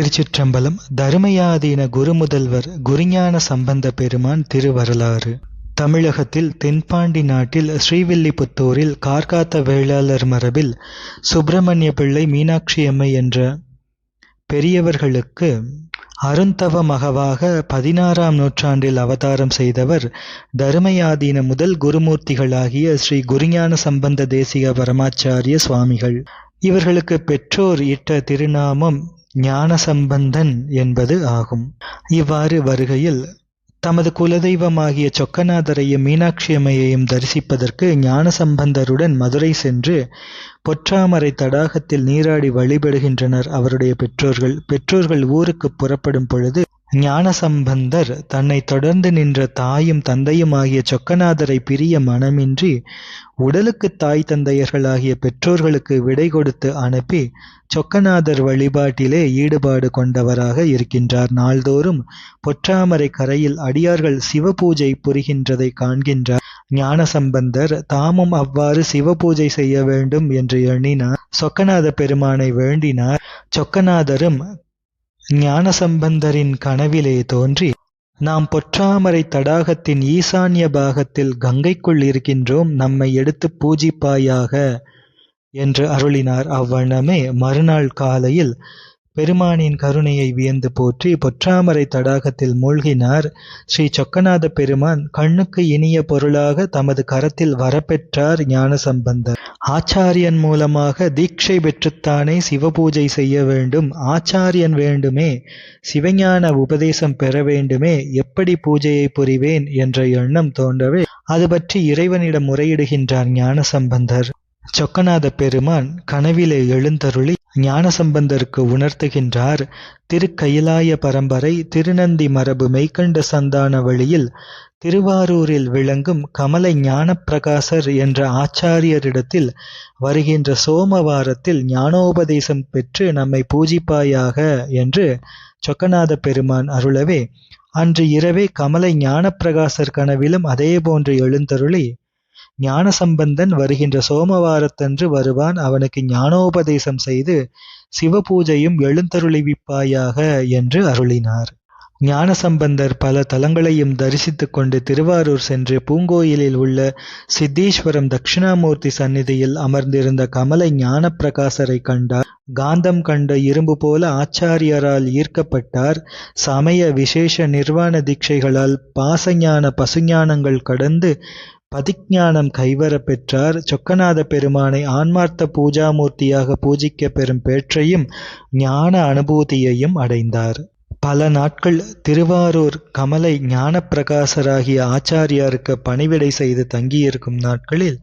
திருச்சிற்றம்பலம் தருமயாதீன குருமுதல்வர் குருஞான சம்பந்த பெருமான் திருவரலாறு. தமிழகத்தில் தென்பாண்டி நாட்டில் ஸ்ரீவில்லிபுத்தூரில் கார்காத்த வேளாளர் மரபில் சுப்பிரமணிய பிள்ளை மீனாட்சியம்மை என்ற பெரியவர்களுக்கு அருந்தவ மகவாக பதினாறாம் நூற்றாண்டில் அவதாரம் செய்தவர் தருமயாதீன முதல் குருமூர்த்திகளாகிய ஸ்ரீ குருஞான சம்பந்த தேசிக பரமாச்சாரிய சுவாமிகள். இவர்களுக்கு பெற்றோர் இட்ட திருநாமம் ஞானசம்பந்தன் என்பது ஆகும். இவ்வாறு வருகையில் தமது குலதெய்வமாகிய சொக்கநாதரையும் மீனாட்சியம்மையையும் தரிசிப்பதற்கு ஞானசம்பந்தருடன் மதுரை சென்று பொற்றாமரை தடாகத்தில் நீராடி வழிபடுகின்றனர் அவருடைய பெற்றோர்கள். பெற்றோர்கள் ஊருக்கு புறப்படும் பொழுது ஞானசம்பந்தர் தன்னை தொடர்ந்து நின்ற தாயும் தந்தையும் ஆகிய சொக்கநாதரை பிரிய மனமின்றி உடலுக்கு தாய் தந்தையர்களாகிய பெற்றோர்களுக்கு விடை கொடுத்து அனுப்பி சொக்கநாதர் வழிபாட்டிலே ஈடுபாடு கொண்டவராக இருக்கின்றார். நாள்தோறும் பொற்றாமரை கரையில் அடியார்கள் சிவபூஜை புரிகின்றதை காண்கின்றார். ஞானசம்பந்தர் தாமும் அவ்வாறு சிவபூஜை செய்ய வேண்டும் என்று எண்ணினார். சொக்கநாத பெருமானை வேண்டினார். சொக்கநாதரும் ஞானசம்பந்தரின் கனவிலே தோன்றி நாம் பொற்றாமரை தடாகத்தின் ஈசான்ய பாகத்தில் கங்கைக்குள் இருக்கின்றோம் நம்மை எடுத்து பூஜிப்பாயாக என்று அருளினார். அவ்வண்ணமே மறுநாள் காலையில் பெருமானின் கருணையை வியந்து போற்றி பொற்றாமரை தடாகத்தில் மூழ்கினார். ஸ்ரீ சொக்கநாத பெருமான் கண்ணுக்கு இனிய பொருளாக தமது கரத்தில் வரப்பெற்றார் ஞானசம்பந்தர். ஆச்சாரியன் மூலமாக தீட்சை பெற்றுத்தானே சிவபூஜை செய்ய வேண்டும். ஆச்சாரியன் வேண்டுமே சிவஞான உபதேசம் பெற வேண்டுமே எப்படி பூஜையை புரிவேன் என்ற எண்ணம் தோன்றவே அது பற்றி இறைவனிடம் முறையிடுகின்றார் ஞானசம்பந்தர். சொக்கநாத பெருமான் கனவிலே எழுந்தருளி ஞானசம்பந்தருக்கு உணர்த்துகின்றார். திருக்கயிலாய பரம்பரை திருநந்தி மரபு மெய்கண்ட சந்தான வழியில் திருவாரூரில் விளங்கும் கமலை ஞானப்பிரகாசர் என்ற ஆச்சாரியரிடத்தில் வருகின்ற சோமவாரத்தில் ஞானோபதேசம் பெற்று நம்மை பூஜிப்பாயாக என்று சொக்கநாத பெருமான் அருளவே அன்று இரவே கமலை ஞானப்பிரகாசர் கனவிலும் அதேபோன்று எழுந்தருளி ஞானசம்பந்தன் வருகின்ற சோமவாரத்தன்று வருவான். அவனுக்கு ஞானோபதேசம் செய்து சிவபூஜையும் எழுந்தருளிவிப்பாயாக என்று அருளினார். ஞானசம்பந்தர் பல தலங்களையும் தரிசித்து கொண்டு திருவாரூர் சென்று பூங்கோயிலில் உள்ள சித்தீஸ்வரம் தட்சிணாமூர்த்தி சந்நிதியில் அமர்ந்திருந்த கமலை ஞானப்பிரகாசரை கண்டார். காந்தம் கண்ட இரும்பு போல ஆச்சாரியரால் ஈர்க்கப்பட்டார். சமய விசேஷ நிர்வாண தீட்சைகளால் பாசஞான பசுஞானங்கள் கடந்து பதிஞானம் கைவரப் பெற்றார். சொக்கநாத பெருமானை ஆன்மார்த்த பூஜாமூர்த்தியாக பூஜிக்க பெறும் பேற்றையும் ஞான அனுபூதியையும் அடைந்தார். பல நாட்கள் திருவாரூர் கமலை ஞானப்பிரகாசராகிய ஆச்சாரியாருக்கு பணிவிடை செய்து தங்கியிருக்கும் நாட்களில்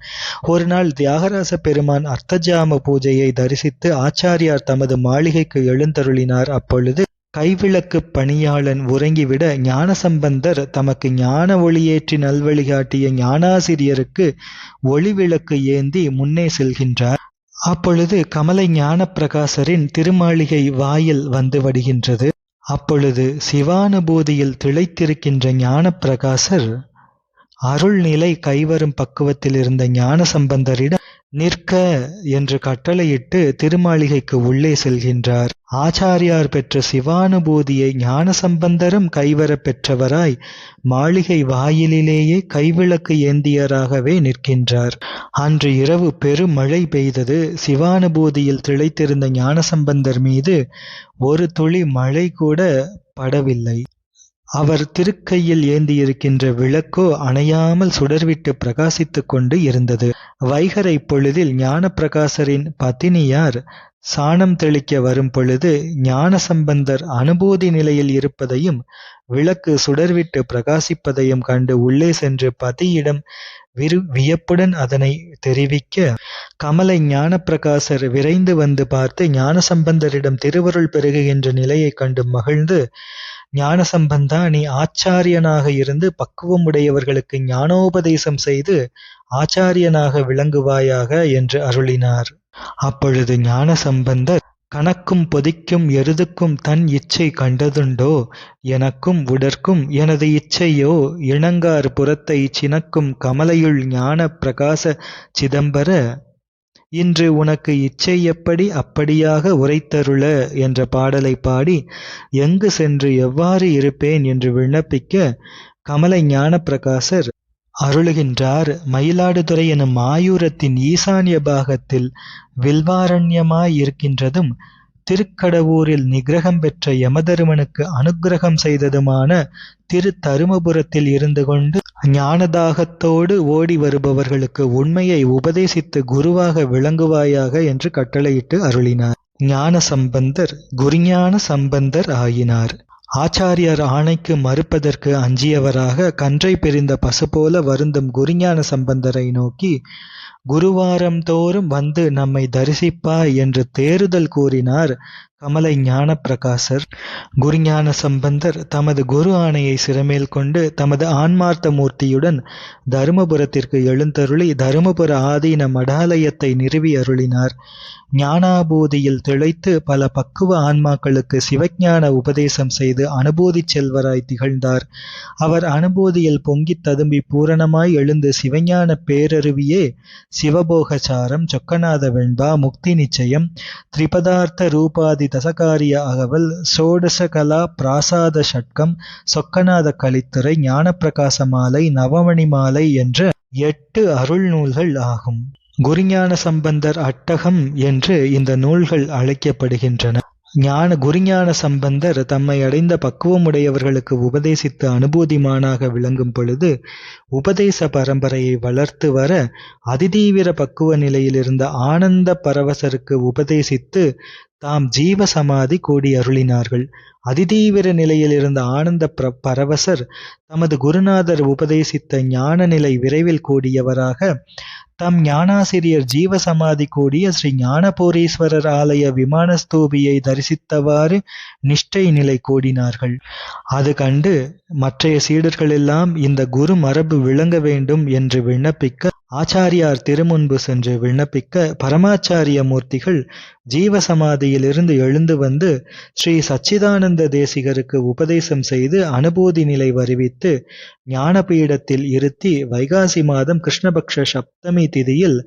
ஒரு நாள் தியாகராச பெருமான் அர்த்தஜாம பூஜையை தரிசித்து ஆச்சாரியார் தமது மாளிகைக்கு எழுந்தருளினார். அப்பொழுது கைவிளக்கு பணியாளன் உறங்கிவிட ஞானசம்பந்தர் தமக்கு ஞான ஒளியேற்றி நல்வழிகாட்டிய ஞானாசிரியருக்கு ஒளிவிளக்கு ஏந்தி முன்னே செல்கின்றார். அப்பொழுது கமலை ஞானப்பிரகாசரின் திருமாளிகை வாயில் வந்து வடிகின்றது. அப்பொழுது சிவானுபூதியில் திளைத்திருக்கின்ற ஞானப்பிரகாசர் அருள்நிலை கைவரும் பக்குவத்தில் இருந்த ஞானசம்பந்தரிடம் நிற்க என்று கட்டளையிட்டு திருமாளிகைக்கு உள்ளே செல்கின்றார். ஆச்சாரியார் பெற்ற சிவானுபூதியை ஞானசம்பந்தரும் கைவரப் பெற்றவராய் மாளிகை வாயிலிலேயே கைவிளக்கு ஏந்தியராகவே நிற்கின்றார். அன்று இரவு பெருமழை பெய்தது. சிவானுபூதியில் திளைத்திருந்த ஞானசம்பந்தர் மீது ஒரு துளி மழை கூட படவில்லை. அவர் திருக்கையில் ஏந்தியிருக்கின்ற விளக்கோ அணையாமல் சுடர்விட்டு பிரகாசித்துக் கொண்டு இருந்தது. வைகரை பொழுதில் ஞானப்பிரகாசரின் பத்தினியார் சாணம் தெளிக்க வரும் பொழுது ஞானசம்பந்தர் அனுபூதி நிலையில் இருப்பதையும் விளக்கு சுடர்விட்டு பிரகாசிப்பதையும் கண்டு உள்ளே சென்று பதியிடம் விரு வியப்புடன் அதனை தெரிவிக்க கமலை ஞானப்பிரகாசர் விரைந்து வந்து பார்த்து ஞானசம்பந்தரிடம் திருவருள் பெருகுகின்ற நிலையைக் கண்டு மகிழ்ந்து ஞானசம்பந்தா நீ ஆச்சாரியனாக இருந்து பக்குவம் உடையவர்களுக்கு ஞானோபதேசம் செய்து ஆச்சாரியனாக விளங்குவாயாக என்று அருளினார். அப்பொழுது ஞானசம்பந்தர் கணக்கும் பொதிக்கும் எருதுக்கும் தன் இச்சை கண்டதுண்டோ? எனக்கும் உடற்கும் எனது இச்சையோ? இணங்கார் புறத்தை சினக்கும் கமலையுள் ஞான பிரகாச சிதம்பர இன்று உனக்கு இச்சை எப்படி அப்படியாக உரைத்தருள என்ற பாடலை பாடி எங்கு சென்று எவ்வாறு இருப்பேன்? என்று விண்ணப்பிக்க கமல ஞான பிரகாசர் அருளுகின்றார். மயிலாடுதுறை எனும் மாயூரத்தின் ஈசான்ய பாகத்தில் வில்வாரண்யமாய் இருக்கின்றதும் திருக்கடவூரில் நிகிரகம் பெற்ற யமதருமனுக்கு அனுக்கிரகம் செய்ததுமான திரு தருமபுரத்தில் இருந்து கொண்டு ஞானதாகத்தோடு ஓடி வருபவர்களுக்கு உண்மையை உபதேசித்து குருவாக விளங்குவாயாக என்று கட்டளையிட்டு அருளினார். ஞான சம்பந்தர் குருஞான சம்பந்தர் ஆயினார். ஆச்சாரியர் ஆணைக்கு மறுப்பதற்கு அஞ்சியவராக கன்றை பிரிந்த பசு போல வருந்தும் குருஞான சம்பந்தரை நோக்கி குருவாரம் தோறும் வந்து நம்மை தரிசிப்பாய் என்று தேறுதல் கூறினார். கமலை ஞானப்பிரகாசர் குருஞான சம்பந்தர் தமது குரு ஆணையை சிறமேல் கொண்டு தமது ஆன்மார்த்த மூர்த்தியுடன் தருமபுரத்திற்கு எழுந்தருளி தருமபுர ஆதீன மடாலயத்தை நிறுவி அருளினார். ஞானாபூதியில் திளைத்து பல பக்குவ ஆன்மாக்களுக்கு சிவஞான உபதேசம் செய்து அனுபூதி செல்வராய் திகழ்ந்தார். அவர் அனுபூதியில் பொங்கித் ததும்பி பூரணமாய் எழுந்து சிவஞான பேரருவியே சிவபோகசாரம் சொக்கநாத வெண்பா முக்தி நிச்சயம் திரிபதார்த்த ரூபாதி தசகாரிய அகவல் சோடசகலா பிராசாத ஷட்கம் சொக்கநாத கலித்துறை ஞானப்பிரகாச மாலை நவமணி மாலை என்ற எட்டு அருள் நூல்கள் ஆகும். குருஞான சம்பந்தர் அட்டகம் என்று இந்த நூல்கள் அழைக்கப்படுகின்றன. ஞான குருஞான சம்பந்தர் தம்மை அடைந்த பக்குவமுடையவர்களுக்கு உபதேசித்து அனுபூதிமானாக விளங்கும் பொழுது உபதேச பரம்பரையை வளர்த்து வர அதிதீவிர பக்குவ நிலையில் இருந்த ஆனந்த பரவசருக்கு உபதேசித்து தாம் ஜீவ சமாதி கூடி அருளினார்கள். அதிதீவிர நிலையில் இருந்த ஆனந்த பிர பரவசர் தமது குருநாதர் உபதேசித்த ஞான நிலை விரைவில் கூடியவராக தம் ஞானாசிரியர் ஜீவசமாதி கூடிய ஸ்ரீ ஞானபூரீஸ்வரர் ஆலய விமானஸ்தூபியை தரிசித்தவாறு நிஷ்டை நிலை கூடினார்கள். அது கண்டு மற்றைய சீடர்களெல்லாம் இந்த குரு மரபு விளங்க வேண்டும் என்று விண்ணப்பிக்க ஆச்சாரியார் திருமுன்பு சென்று விண்ணப்பிக்க பரமாச்சாரிய மூர்த்திகள் ஜீவசமாதியிலிருந்து எழுந்து வந்து ஸ்ரீ சச்சிதானந்த தேசிகருக்கு உபதேசம் செய்து அனுபூதி நிலை வருவித்து ஞானபீடத்தில் இருத்தி வைகாசி மாதம் கிருஷ்ணபக்ஷ சப்தமி திதியில்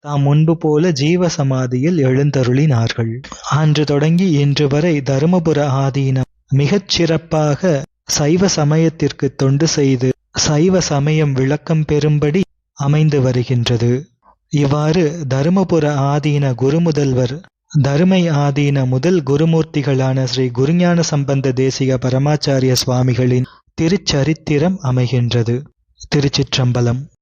தாம் முன்பு போல ஜீவ சமாதியில் எழுந்தருளினார்கள். அன்று தொடங்கி இன்று வரை தருமபுர ஆதீனம் மிகச் சிறப்பாக சைவ சமயத்திற்கு தொண்டு செய்து சைவ சமயம் விளக்கம் பெறும்படி அமைந்து வருகின்றது. இவ்வாறு தருமபுர ஆதீன குருமுதல்வர் தருமை ஆதீன முதல் குருமூர்த்திகளான ஸ்ரீ குருஞான சம்பந்த தேசிக பரமாச்சாரிய சுவாமிகளின் திருச்சரித்திரம் அமைகின்றது. திருச்சிற்றம்பலம்